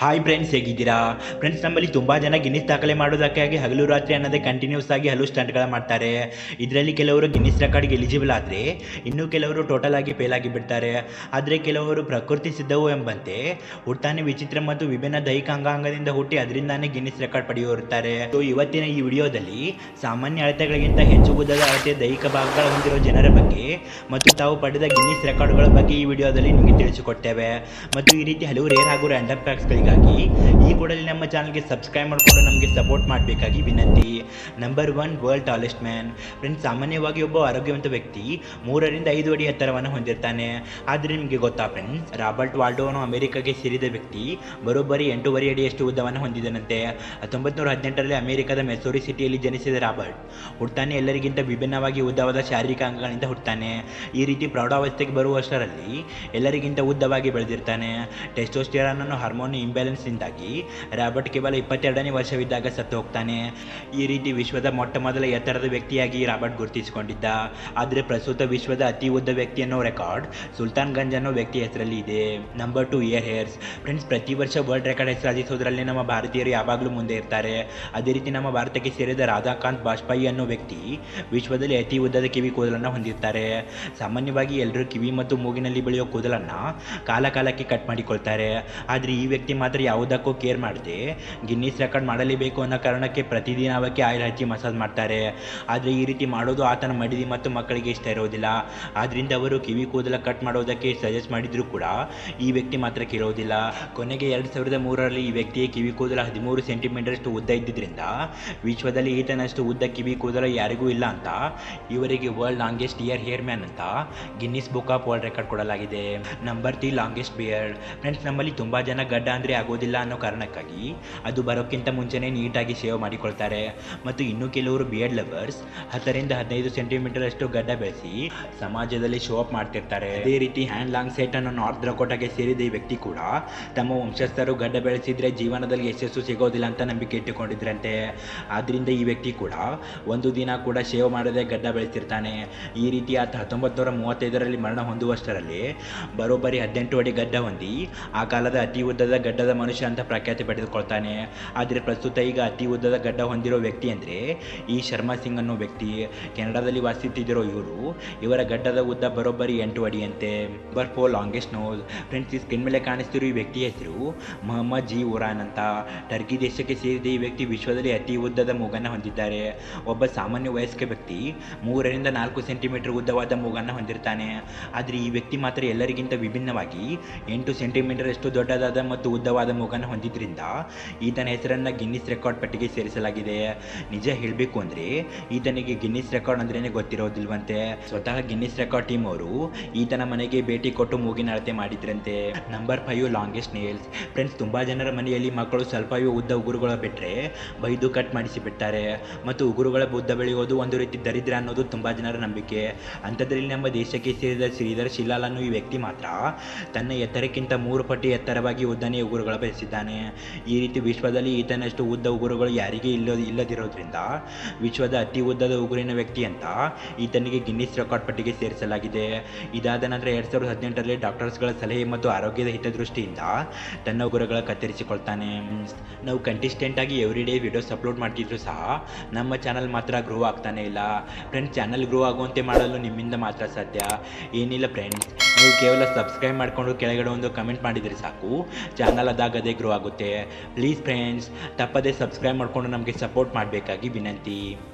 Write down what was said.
Hi friends ಹೇಗಿದ್ದೀರಾ? Friends ನಮ್ಮಲ್ಲಿ ತುಂಬ ಜನ ಗಿನ್ನಿಸ್ ದಾಖಲೆ ಮಾಡೋದಕ್ಕಾಗಿ ಹಗಲು ರಾತ್ರಿ ಅನ್ನೋದೇ ಕಂಟಿನ್ಯೂಸ್ ಆಗಿ ಹಲವು ಸ್ಟಂಟ್ಗಳ ಮಾಡ್ತಾರೆ. ಇದರಲ್ಲಿ ಕೆಲವರು ಗಿನ್ನಿಸ್ ರೆಕಾರ್ಡ್ಗೆ ಎಲಿಜಿಬಲ್ ಆದರೆ, ಇನ್ನು ಕೆಲವರು ಟೋಟಲ್ ಆಗಿ ಫೇಲ್ ಆಗಿಬಿಡ್ತಾರೆ ಆದರೆ ಕೆಲವರು ಪ್ರಕೃತಿ ಸಿದ್ಧವು ಎಂಬಂತೆ, ಹುಟ್ಟಾನೆ ವಿಚಿತ್ರ ಮತ್ತು ವಿಭಿನ್ನ ದೈಹಿಕ ಅಂಗಾಂಗದಿಂದ ಹುಟ್ಟಿ ಅದರಿಂದಾನೇ ಗಿನ್ನಿಸ್ ರೆಕಾರ್ಡ್ ಪಡೆಯುತ್ತಾರೆ ಸೊ ಇವತ್ತಿನ ಈ ವಿಡಿಯೋದಲ್ಲಿ ಸಾಮಾನ್ಯ ಅಳತೆಗಳಿಗಿಂತ ಹೆಚ್ಚು ಉದ್ದದ ಅಳತೆ ದೈಹಿಕ ಭಾಗಗಳ ಹೊಂದಿರುವ ಜನರ ಬಗ್ಗೆ ಮತ್ತು ತಾವು ಪಡೆದ ಗಿನ್ನಿಸ್ ರೆಕಾರ್ಡ್ಗಳ ಬಗ್ಗೆ ಈ ವಿಡಿಯೋದಲ್ಲಿ ನಿಮಗೆ ತಿಳಿಸಿಕೊಡ್ತೇವೆ. ಮತ್ತು ಈ ರೀತಿ ಹಲವು ರೇರ್ ಹಾಗೂ ರ್ಯಾಂಡಮ್ ಫ್ಯಾಕ್ಟ್ಸ್ಗಳಿಗಾಗಿ ಈ ಕೂಡಲೇ ನಮ್ಮ ಚಾನಲ್ಗೆ ಸಬ್ಸ್ಕ್ರೈಬ್ ಮಾಡಿಕೊಂಡು ನಮಗೆ ಸಪೋರ್ಟ್ ಮಾಡಬೇಕಾಗಿ ವಿನಂತಿ. Number one world tallest man friends ಸಾಮಾನ್ಯವಾಗಿ ಒಬ್ಬ ಆರೋಗ್ಯವಂತ ವ್ಯಕ್ತಿ ಮೂರರಿಂದ ಐದು ಅಡಿ ಎತ್ತರವನ್ನು ಹೊಂದಿರ್ತಾನೆ. ಆದರೆ ನಿಮಗೆ ಗೊತ್ತಾ ಫ್ರೆಂಡ್ಸ್ ರಾಬರ್ಟ್ ವಾಲ್ಡೋನು ಅಮೆರಿಕಾಗೆ ಸೇರಿದ ವ್ಯಕ್ತಿ ಬರೋಬ್ಬರಿ ಎಂಟೂವರೆ ಅಡಿಯಷ್ಟು ಉದ್ದವನ್ನು ಹೊಂದಿದನಂತೆ. ಹತ್ತೊಂಬತ್ತು ನೂರ ಹದಿನೆಂಟರಲ್ಲಿ ಅಮೆರಿಕದ ಮೆಸೋರಿ ಸಿಟಿಯಲ್ಲಿ ಜನಿಸಿದ ರಾಬರ್ಟ್ ಹುಡ್ತಾನೆ ಎಲ್ಲರಿಗಿಂತ ವಿಭಿನ್ನವಾಗಿ ಉದ್ದವಾದ ಶಾರೀರಿಕ ಅಂಗಗಳಿಂದ ಹುಡ್ತಾನೆ. ಈ ರೀತಿ ಪ್ರೌಢಾವಸ್ಥೆಗೆ ಬರುವಷ್ಟರಲ್ಲಿ ಎಲ್ಲರಿಗಿಂತ ಉದ್ದವಾಗಿ ಬೆಳೆದಿರ್ತಾನೆ. ಟೆಸ್ಟೋಸ್ಟಿರಾನ್ ಅನ್ನೋ ಹಾರ್ಮೋನ್ ಇಂಬ್ಯಾಲೆನ್ಸ್ನಿಂದಾಗಿ ರಾಬರ್ಟ್ ಕೇವಲ ಇಪ್ಪತ್ತೆರಡನೇ ವರ್ಷವಿದ್ದಾಗ ಸತ್ತು ಹೋಗ್ತಾನೆ. ಈ ರೀತಿ ವಿಶ್ವದ ಮೊಟ್ಟ ಮೊದಲ ಎತ್ತರದ ವ್ಯಕ್ತಿಯಾಗಿ ರಾಬರ್ಟ್ ಗುರುತಿಸಿಕೊಂಡಿದ್ದ. ಆದರೆ ಪ್ರಸ್ತುತ ವಿಶ್ವದ ಅತಿ ಉದ್ದ ವ್ಯಕ್ತಿ ಅನ್ನೋ ರೆಕಾರ್ಡ್, ಸುಲ್ತಾನ್ ಗಂಜ್ ಅನ್ನೋ ವ್ಯಕ್ತಿ ಹೆಸರಲ್ಲಿ ಇದೆ. Number two ear hairs. Friends ಪ್ರತಿ ವರ್ಷ ವರ್ಲ್ಡ್ ರೆಕಾರ್ಡ್ ಸಾಧಿಸೋದ್ರಲ್ಲಿ ನಮ್ಮ ಭಾರತೀಯರು ಯಾವಾಗಲೂ ಮುಂದೆ ಇರ್ತಾರೆ. ಅದೇ ರೀತಿ ನಮ್ಮ ಭಾರತಕ್ಕೆ ಸೇರಿದ ರಾಧಾಕಾಂತ್ ಬಾಜ್ಪಾಯಿ ಅನ್ನೋ ವ್ಯಕ್ತಿ ವಿಶ್ವದಲ್ಲಿ ಅತಿ ಉದ್ದದ ಕಿವಿ ಕೂದಲನ್ನು ಹೊಂದಿರ್ತಾರೆ. ಸಾಮಾನ್ಯವಾಗಿ ಎಲ್ಲರೂ ಕಿವಿ ಮತ್ತು ಮೂಗಿನಲ್ಲಿ ಬೆಳೆಯೋ ಕೂದಲನ್ನು ಕಾಲ ಕಾಲಕ್ಕೆ ಕಟ್ ಮಾಡಿಕೊಳ್ತಾರೆ. ಆದರೆ ಈ ವ್ಯಕ್ತಿ ಮಾತ್ರ ಯಾವುದಕ್ಕೂ ಕೇರ್ ಮಾಡದೆ. ಗಿನ್ನಿಸ್ ರೆಕಾರ್ಡ್ ಮಾಡಲೇಬೇಕು ಅನ್ನೋ ಕಾರಣಕ್ಕೆ ಪ್ರತಿದಿನ ಅವಕ್ಕೆ ಆಯಿಲ್ ಹಚ್ಚಿ ಮಸಾಜ್ ಮಾಡ್ತಾರೆ. ಆದರೆ ಈ ರೀತಿ ಮಾಡೋದು ಆತನ ಮಡಿದಿ ಮತ್ತು ಮಕ್ಕಳಿಗೆ ಇಷ್ಟ ಇರೋದಿಲ್ಲ. ಆದ್ದರಿಂದ ಅವರು ಕಿವಿ ಕೂದಲ ಕಟ್ ಮಾಡೋದಕ್ಕೆ ಸಜೆಸ್ಟ್ ಮಾಡಿದರೂ ಕೂಡ ಈ ವ್ಯಕ್ತಿ ಮಾತ್ರ ಕೇಳೋದಿಲ್ಲ. ಕೊನೆಗೆ ಎರಡು ಸಾವಿರದ ಮೂರರಲ್ಲಿ ಈ ವ್ಯಕ್ತಿಯ ಕಿವಿ ಕೂದಲ ಹದಿಮೂರು ಸೆಂಟಿಮೀಟರ್ಷ್ಟು ಉದ್ದ ಇದ್ದಿದ್ದರಿಂದ ವಿಶ್ವದಲ್ಲಿ ಈತನಷ್ಟು ಉದ್ದ ಕಿವಿ ಕೂದಲ ಯಾರಿಗೂ ಇಲ್ಲ ಅಂತ ಇವರಿಗೆ world longest ear hair man ಅಂತ Guinness Book of World Record ಕೊಡಲಾಗಿದೆ. Number three longest beard friends ನಮ್ಮಲ್ಲಿ ತುಂಬ ಜನ ಗಡ್ಡ ಅಂದರೆ ಆಗೋದಿಲ್ಲ ಅನ್ನೋ ಕಾರಣಕ್ಕಾಗಿ ಅದು ಬರೋಕ್ಕಿಂತ ಮುಂಚೆನೇ ನೀಟಾಗಿ ಸೇವ್ ಮಾಡಿಕೊಳ್ತಾರೆ. ಮತ್ತು ಇನ್ನೂ ಕೆಲವರು ಬಿಯರ್ಡ್ ಲವರ್ಸ್ ಹತ್ತರಿಂದ ಹದಿನೈದು ಸೆಂಟಿಮೀಟರ್ ಅಷ್ಟು ಗಡ್ಡ ಬೆಳೆಸಿ ಸಮಾಜದಲ್ಲಿ ಶೋ ಅಪ್ ಮಾಡ್ತಿರ್ತಾರೆ. ಅದೇ ರೀತಿ ಹ್ಯಾಂಡ್ ಲಾಂಗ್ ಸೆಟ್ ಅನ್ನು ನಾರ್ತ್ ದ್ರಕೋಟಾಗೆ ಸೇರಿದ ಈ ವ್ಯಕ್ತಿ ಕೂಡ ತಮ್ಮ ವಂಶಸ್ಥರು ಗಡ್ಡ ಬೆಳೆಸಿದ್ರೆ ಜೀವನದಲ್ಲಿ ಯಶಸ್ಸು ಸಿಗೋದಿಲ್ಲ ಅಂತ ನಂಬಿಕೆ ಇಟ್ಟುಕೊಂಡಿದ್ರಂತೆ. ಆದ್ರಿಂದ ಈ ವ್ಯಕ್ತಿ ಕೂಡ ಒಂದು ದಿನ ಕೂಡ ಶೇವ್ ಮಾಡದೆ ಗಡ್ಡ ಬೆಳೆಸಿರ್ತಾನೆ. ಈ ರೀತಿ ಆತ ಹತ್ತೊಂಬತ್ತು ನೂರ ಮೂವತ್ತೈದರಲ್ಲಿ ಮರಣ ಹೊಂದುವಷ್ಟರಲ್ಲಿ ಬರೋಬ್ಬರಿ ಹದಿನೆಂಟು ಅಡಿ ಗಡ್ಡ ಹೊಂದಿ ಆ ಕಾಲದ ಅತಿ ಉದ್ದದ ಗಡ್ಡದ ಮನುಷ್ಯ ಅಂತ ಪ್ರಖ್ಯಾತಿ ಪಡೆದುಕೊಳ್ತಾನೆ. ಆದರೆ ಪ್ರಸ್ತುತ ಈಗ ಅತಿ ಉದ್ದದ ಗಡ್ಡ ಹೊಂದಿರೋ ವ್ಯಕ್ತಿ ಅಂದರೆ ಈ ಶರ್ಮಾ ಸಿಂಗ್ ಅನ್ನೋ ವ್ಯಕ್ತಿ. ಕೆನಡಾದಲ್ಲಿ ವಾಸಿಸುತ್ತಿದ್ದಿರೋ ಇವರು. ಇವರ ಗಡ್ಡದ ಉದ್ದ ಬರೋಬ್ಬರಿ ಎಂಟು ಅಡಿಯಂತೆ. ಬರ್ ಫೋ ಲಾಂಗೆಸ್ಟ್ ನೋಸ್ ಫ್ರೆಂಡ್ಸ್ ಈ ಸ್ಕ್ರೀನ್ ಮೇಲೆ ಕಾಣಿಸ್ತಿರೋ ಈ ವ್ಯಕ್ತಿ ಹೆಸರು ಮೊಹಮ್ಮದ್ ಜಿ ಉರಾನ್ ಅಂತ. ಟರ್ಕಿ ದೇಶಕ್ಕೆ ಸೇರಿದ ಈ ವ್ಯಕ್ತಿ ವಿಶ್ವದಲ್ಲಿ ಅತಿ ಉದ್ದದ ಮೂಗನ್ನು ಹೊಂದಿದ್ದಾರೆ. ಒಬ್ಬ ಸಾಮಾನ್ಯ ವಯಸ್ಕ ವ್ಯಕ್ತಿ ಮೂರರಿಂದ ನಾಲ್ಕು ಸೆಂಟಿಮೀಟರ್ ಉದ್ದವಾದ ಮೂಗನ್ನು ಹೊಂದಿರ್ತಾನೆ. ಆದರೆ ಈ ವ್ಯಕ್ತಿ ಮಾತ್ರ ಎಲ್ಲರಿಗಿಂತ ವಿಭಿನ್ನವಾಗಿ ಎಂಟು ಸೆಂಟಿಮೀಟರ್ ಅಷ್ಟು ದೊಡ್ಡದಾದ ಮತ್ತು ಉದ್ದವಾದ ಮೂಗನ್ನು ಈತನ ಹೆಸರನ್ನು ಗಿನ್ನಿಸ್ ರೆಕಾರ್ಡ್ ಪಟ್ಟಿಗೆ ಸೇರಿಸಲಾಗಿದೆ. ನಿಜ ಹೇಳಬೇಕು ಅಂದರೆ ಈತನಿಗೆ ಗಿನ್ನಿಸ್ ರೆಕಾರ್ಡ್ ಅಂದ್ರೇನೆ ಗೊತ್ತಿರೋದಿಲ್ವಂತೆ. ಸ್ವತಃ ಗಿನ್ನಿಸ್ ರೆಕಾರ್ಡ್ ಟೀಮ್ ಅವರು ಈತನ ಮನೆಗೆ ಭೇಟಿ ಕೊಟ್ಟು ಮೂಗಿನ ಅಳತೆ ಮಾಡಿದ್ರಂತೆ. Number five longest nails friends ತುಂಬಾ ಜನರ ಮನೆಯಲ್ಲಿ ಮಕ್ಕಳು ಸ್ವಲ್ಪವೇ ಉದ್ದ ಉಗುರುಗಳ ಬಿಟ್ಟರೆ ಬೈದು ಕಟ್ ಮಾಡಿಸಿ ಬಿಡ್ತಾರೆ ಮತ್ತು ಉಗುರುಗಳ ಬುದ್ಧ ಬೆಳೆಯೋದು ಒಂದು ರೀತಿ ದರಿದ್ರ ಅನ್ನೋದು ತುಂಬಾ ಜನರ ನಂಬಿಕೆ. ಅಂಥದ್ರಲ್ಲಿ ನಮ್ಮ ದೇಶಕ್ಕೆ ಸೇರಿದ ಶ್ರೀಧರ್ ಶಿಲಾಲ್ ಅನ್ನೋ ಈ ವ್ಯಕ್ತಿ ಮಾತ್ರ ತನ್ನ ಎತ್ತರಕ್ಕಿಂತ ಮೂರು ಪಟ್ಟು ಎತ್ತರವಾಗಿ ಉದ್ದನೇ ಉಗುರುಗಳ ಬೆಳೆಸಿದ್ದಾನೆ. ಈ ರೀತಿ ವಿಶ್ವದಲ್ಲಿ ಈತನಷ್ಟು ಉದ್ದ ಉಗುರುಗಳು ಯಾರಿಗೆ ಇಲ್ಲ ಇಲ್ಲದಿರೋದ್ರಿಂದ ವಿಶ್ವದ ಅತಿ ಉದ್ದದ ಉಗುರಿನ ವ್ಯಕ್ತಿ ಅಂತ ಈತನಿಗೆ ಗಿನ್ನಿಸ್ ರೆಕಾರ್ಡ್ ಪಟ್ಟಿಗೆ ಸೇರಿಸಲಾಗಿದೆ. ಇದಾದ ನಂತರ ಎರಡು ಸಾವಿರದ ಹದಿನೆಂಟರಲ್ಲಿ ಡಾಕ್ಟರ್ಸ್ಗಳ ಸಲಹೆ ಮತ್ತು ಆರೋಗ್ಯದ ಹಿತದೃಷ್ಟಿಯಿಂದ ತನ್ನ ಉಗುರುಗಳ ಕತ್ತರಿಸಿಕೊಳ್ತಾನೆ. ನಾವು ಕಂಟಿಸ್ಟೆಂಟ್ ಆಗಿ ಎವ್ರಿ ಡೇ ವಿಡಿಯೋಸ್ ಅಪ್ಲೋಡ್ ಮಾಡ್ತಿದ್ರು ಸಹ ನಮ್ಮ ಚಾನಲ್ ಮಾತ್ರ ಗ್ರೋ ಆಗ್ತಾನೆ ಇಲ್ಲ. ಫ್ರೆಂಡ್ಸ್, ಚಾನಲ್ ಗ್ರೋ ಆಗುವಂತೆ ಮಾಡಲು ನಿಮ್ಮಿಂದ ಮಾತ್ರ ಸಾಧ್ಯ. ಏನಿಲ್ಲ ಫ್ರೆಂಡ್ಸ್, ನೀವು ಕೇವಲ ಸಬ್ಸ್ಕ್ರೈಬ್ ಮಾಡಿಕೊಂಡು ಕೆಳಗಡೆ ಒಂದು ಕಮೆಂಟ್ ಮಾಡಿದರೆ ಸಾಕು. ಚಾನಲ್ ಅದಾಗದೇ ಗ್ರೋ ಆಗುತ್ತೆ. ಪ್ಲೀಸ್ ಫ್ರೆಂಡ್ಸ್ ತಪ್ಪದೇ ಸಬ್ಸ್ಕ್ರೈಬ್ ಮಾಡಿಕೊಂಡು ನಮಗೆ ಸಪೋರ್ಟ್ ಮಾಡಬೇಕಾಗಿ ವಿನಂತಿ.